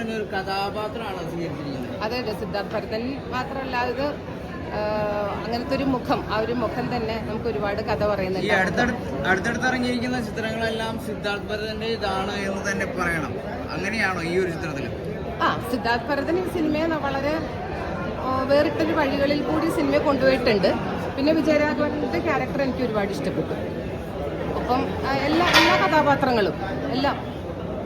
പറയുന്ന ഒരു കഥാപാത്രമാണ് അതെ അതെ സിദ്ധാർത്ഥ് ഭരതൻ മാത്രമല്ല ഇത് അങ്ങനത്തെ ഒരു മുഖം ആ ഒരു മുഖം തന്നെ നമുക്ക് ഒരുപാട് കഥ പറയുന്നുണ്ട്. അടുത്തടുത്ത് അടുത്തടുത്ത് ഇറങ്ങിയിരിക്കുന്ന ചിത്രങ്ങളെല്ലാം സിദ്ധാർത്ഥ് ഭരതന്റെ ഇതാണ് എന്ന് തന്നെ പറയണം. അങ്ങനെയാണോ ഈ ഒരു ചിത്രത്തിൽ ആ സിദ്ധാർത്ഥ് ഭരതൻ ഈ സിനിമയെ വളരെ വേറിട്ടൊരു വഴികളിൽ കൂടി സിനിമയെ കൊണ്ടുപോയിട്ടുണ്ട്. പിന്നെ വിജയരാഘവന്റെ ക്യാരക്ടർ എനിക്ക് ഒരുപാട് ഇഷ്ടപ്പെട്ടു. അപ്പം എല്ലാ എല്ലാ കഥാപാത്രങ്ങളും എല്ലാം.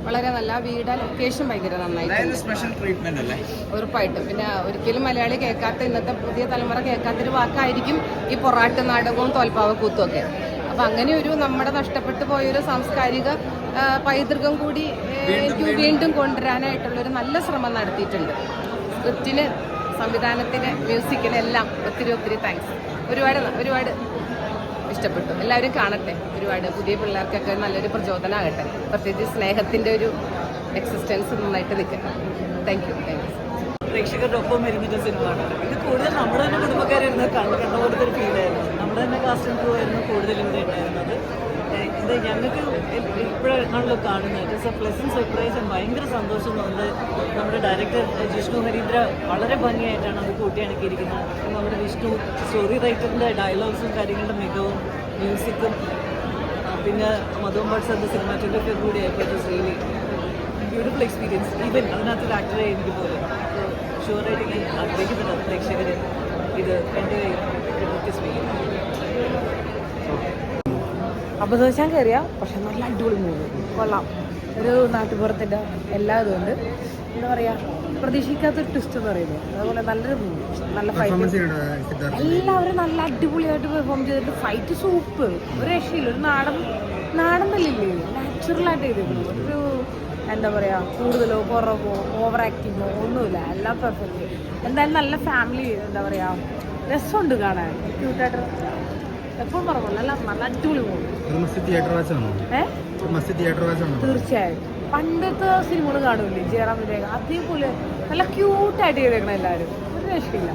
വളരെ നല്ല വീട് ലൊക്കേഷൻ ഭയങ്കര അല്ലേ? ഉറപ്പായിട്ടും. പിന്നെ ഒരിക്കലും മലയാളി കേൾക്കാത്ത ഇന്നത്തെ പുതിയ തലമുറ കേൾക്കാത്തൊരു വാക്കായിരിക്കും ഈ പൊറാട്ട് നാടകവും തോൽപ്പാവ കൂത്തും ഒക്കെ അപ്പൊ അങ്ങനെ ഒരു നമ്മുടെ നഷ്ടപ്പെട്ടു പോയൊരു സാംസ്കാരിക പൈതൃകം കൂടി എനിക്ക് വീണ്ടും കൊണ്ടുവരാനായിട്ടുള്ള ഒരു നല്ല ശ്രമം നടത്തിയിട്ടുണ്ട്. സ്ക്രിപ്റ്റിന് സംവിധാനത്തിന് മ്യൂസിക്കിന് എല്ലാം ഒത്തിരി ഒത്തിരി താങ്ക്സ് ഒരുപാട് ഒരുപാട് ഇഷ്ടപ്പെട്ടു. എല്ലാവരും കാണട്ടെ. ഒരുപാട് പുതിയ പിള്ളേർക്കൊക്കെ നല്ലൊരു പ്രചോദനമാകട്ടെ പ്രത്യേകിച്ച് സ്നേഹത്തിന്റെ ഒരു എക്സിസ്റ്റൻസ് നന്നായിട്ട് നിൽക്കട്ടെ. താങ്ക് യു താങ്ക് യു പ്രേക്ഷകരുടെ ഒപ്പം വരുന്നൊരു സിനിമയാണ് ഇത് കൂടുതൽ നമ്മുടെ തന്നെ കുടുംബക്കാരായിരുന്നു കണ്ട് കണ്ട പോലത്തെ ഒരു ഫീലായിരുന്നു നമ്മുടെ തന്നെ കാസ്റ്റിംഗ് ക്രൂ ആയിരുന്നു കൂടുതലും ഇത് ഉണ്ടായിരുന്നത് ഇത് ഞങ്ങൾക്ക് നമ്മൾ കാണുന്നത്. It is a pleasant surprise ഭയങ്കര സന്തോഷം തോന്നുന്നത് നമ്മുടെ ഡയറക്ടർ ജിഷ്ണു ഹരീന്ദ്ര വളരെ ഭംഗിയായിട്ടാണ് അത് കൂട്ടിയണക്കിയിരിക്കുന്നത്. നമ്മുടെ വിഷ്ണു സ്റ്റോറി റൈറ്ററിന്റെ ഡയലോഗ്സും കാര്യങ്ങളുടെ മികവും മ്യൂസിക്കും പിന്നെ മധുവൻ ഭട്ട് സാറിന്റെ സിനിമാറ്റോഗ്രഫി കൂടി it really beautiful experience even അതിനകത്തൊരു ആക്ടറെ എനിക്ക് പോലെ ഷുവറായിട്ട് ഞാൻ ആഗ്രഹിക്കുന്നുണ്ട്. പ്രേക്ഷകർ ഇത് എന്റെ സ്വീകരിക്കും അപ്പോൾ ദിവസം കയറിയാ പക്ഷെ നല്ല അടിപൊളി മൂന്ന് കൊള്ളാം. ഒരു നാട്ടുപുറത്തിന്റെ എല്ലാ ഇതും ഉണ്ട് എന്താ പറയുക പ്രതീക്ഷിക്കാത്തൊരു ട്വിസ്റ്റ് എന്ന് പറയുന്നത്. അതുപോലെ നല്ലൊരു മൂവി നല്ല ഫൈറ്റ് എല്ലാവരും നല്ല അടിപൊളിയായിട്ട് പെർഫോം ചെയ്തിട്ട് ഫൈറ്റ് സൂപ്പ് ഒരു രക്ഷയില്ല. ഒരു നാടൻ നാടൻ തല്ലില്ലേ നാച്ചുറലായിട്ട് ചെയ്തിരുന്നു. ഒരു എന്താ പറയാ കൂടുതലോ കുറവോ ഓവർ ആക്ടിങ്ങോ ഒന്നുമില്ല. എല്ലാം പെർഫെക്റ്റ് എന്തായാലും നല്ല ഫാമിലി എന്താ പറയുക രസമുണ്ട് കാണാൻ. ക്യൂട്ടായിട്ട് എപ്പോഴും പറഞ്ഞല്ലോ നല്ല നല്ല അടിപൊളി പോകും മസ്റ്റ് തിയേറ്റർ വാച്ചാണോ ഏഹ് മസ്റ്റ് തിയേറ്റർ വാച്ചാണോ തീർച്ചയായും. പണ്ടത്തെ സിനിമകൾ കാണൂലേ ജയറാം വിവേക്? അതേപോലെ നല്ല ക്യൂട്ടായിട്ട് ചെയ്തേക്കണം എല്ലാവരും ഒരു രക്ഷയില്ല.